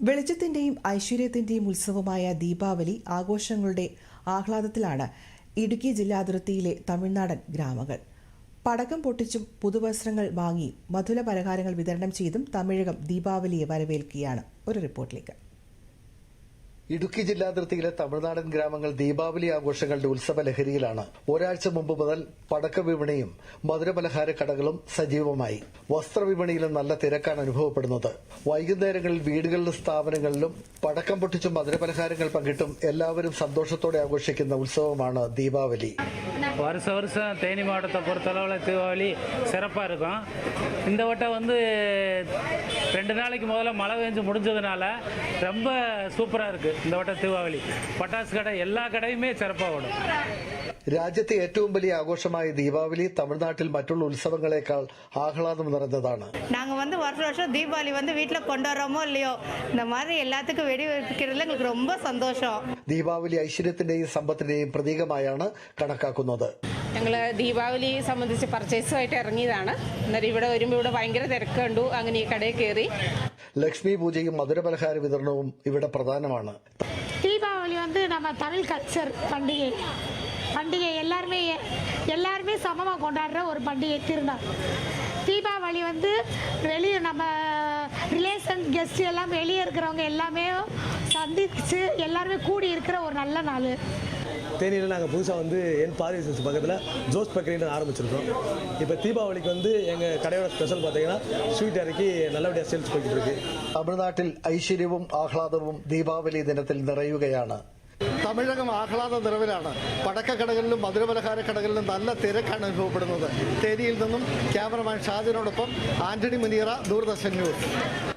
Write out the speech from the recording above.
വെളിച്ചത്തിന്റെയും ഐശ്വര്യത്തിന്റെയും ഉത്സവമായ ദീപാവലി ആഘോഷങ്ങളുടെ ആഹ്ലാദത്തിലാണ് ഇടുക്കി ജില്ലാതിർത്തിയിലെ തമിഴ്നാടൻ ഗ്രാമങ്ങൾ. പടക്കം പൊട്ടിച്ചും പുതുവസ്ത്രങ്ങൾ വാങ്ങിയും മധുര പലഹാരങ്ങൾ വിതരണം ചെയ്തും തമിഴകം ദീപാവലിയെ വരവേൽക്കുകയാണ്. ഒരു റിപ്പോർട്ടിലേക്ക്. ഇടുക്കി ജില്ലാതിർത്തിയിലെ തമിഴ്നാടൻ ഗ്രാമങ്ങൾ ദീപാവലി ആഘോഷങ്ങളുടെ ഉത്സവ ലഹരിയിലാണ് ഒരാഴ്ച മുമ്പ് മുതൽ പടക്ക വിപണിയും മധുരപലഹാര കടകളും സജീവമായി വസ്ത്രവിപണിയിലും നല്ല തിരക്കാണ് അനുഭവപ്പെടുന്നത് വൈകുന്നേരങ്ങളിൽ വീടുകളിലും സ്ഥാപനങ്ങളിലും പടക്കം പൊട്ടിച്ചും മധുരപലഹാരങ്ങൾ പങ്കിട്ടും എല്ലാവരും സന്തോഷത്തോടെ ആഘോഷിക്കുന്ന ഉത്സവമാണ് ദീപാവലി வருஷம் வருஷம் தேனி மாவட்டத்தை பொறுத்தளவில் தீபாவளி சிறப்பாக இருக்கும் இந்த வட்டம் வந்து ரெண்டு நாளைக்கு முதல்ல மழை பெஞ்சு முடிஞ்சதுனால ரொம்ப சூப்பராக இருக்குது இந்த வட்டம் தீபாவளி பட்டாசு கடை எல்லா கடையுமே சிறப்பாக ஓடும் രാജ്യത്തെ ഏറ്റവും വലിയ ആഘോഷമായ ദീപാവലി തമിഴ്നാട്ടിൽ മറ്റുള്ള ഉത്സവങ്ങളെക്കാൾ ആഹ്ലാദം നിറഞ്ഞതാണ് நாங்கள் வந்து வருஷம் வருஷம் தீபாவளி வந்து வீட்டில் கொண்டாடுறோமோ இல்லையோ இந்த மாதிரி எல்லாத்துக்கும் வெடி வைக்கிறதுல எங்களுக்கு ரொம்ப சந்தோஷம் ദീപാവലി ഐശ്വര്യത്തിന്റെയും സമ്പത്തിന്റെയും പ്രതീകമായാണ് കണക്കാക്കുന്നത് ഞങ്ങൾ ദീപാവലി സംബന്ധിച്ച് പർച്ചേസുമായിട്ട് ഇറങ്ങിയതാണ് അന്നേരം ഇവിടെ വരുമ്പോൾ ഇവിടെ ഭയങ്കര തിരക്ക് കണ്ടു അങ്ങനെ ഈ കടയിൽ കയറി ലക്ഷ്മി പൂജയും മധുരപലഹാര വിതരണവും ഇവിടെ പ്രധാനമാണ് தீபாவளி வந்து நம்ம தமிழ் கல்ச்சர் பண்டிகை பண்டிகை எல்லாருமே எல்லாருமே சமமாக கொண்டாடுற ஒரு பண்டிகை திருநாள் தீபாவளி வந்து வெளியே நம்ம ரிலேஷன் கெஸ்ட் எல்லாம் வெளியே இருக்கிறவங்க எல்லாமே சந்திச்சு எல்லாருமே கூடி இருக்கிற ஒரு நல்ல நாள் தேனியில் நாங்கள் புதுசாக வந்து என் பாரிசன்ஸ் பக்கத்தில் ஜோஸ் பக்கரின்னு ஆரம்பிச்சிருக்கோம் இப்போ தீபாவளிக்கு வந்து எங்கள் கடையோட ஸ்பெஷல் பார்த்தீங்கன்னா ஸ்வீட் இறக்கி நல்லபடியாக சேல்ஸ் போய்கிட்டு இருக்கு തമിഴ്നാട്ടിൽ ഐശ്വര്യവും ആഹ്ലാദവും ദീപാവലി ദിനത്തിൽ നിറയുകയാണ് തമിഴകം ആഹ്ലാദ നിറവിലാണ് പടക്കക്കടകളിലും മധുരപലഹാര കടകളിലും നല്ല തിരക്കാണ് അനുഭവപ്പെടുന്നത് തേനിയിൽ നിന്നും ക്യാമറമാൻ ഷാജിനോടൊപ്പം ആന്റണി മുനീറ ദൂരദർശൻ ന്യൂസ്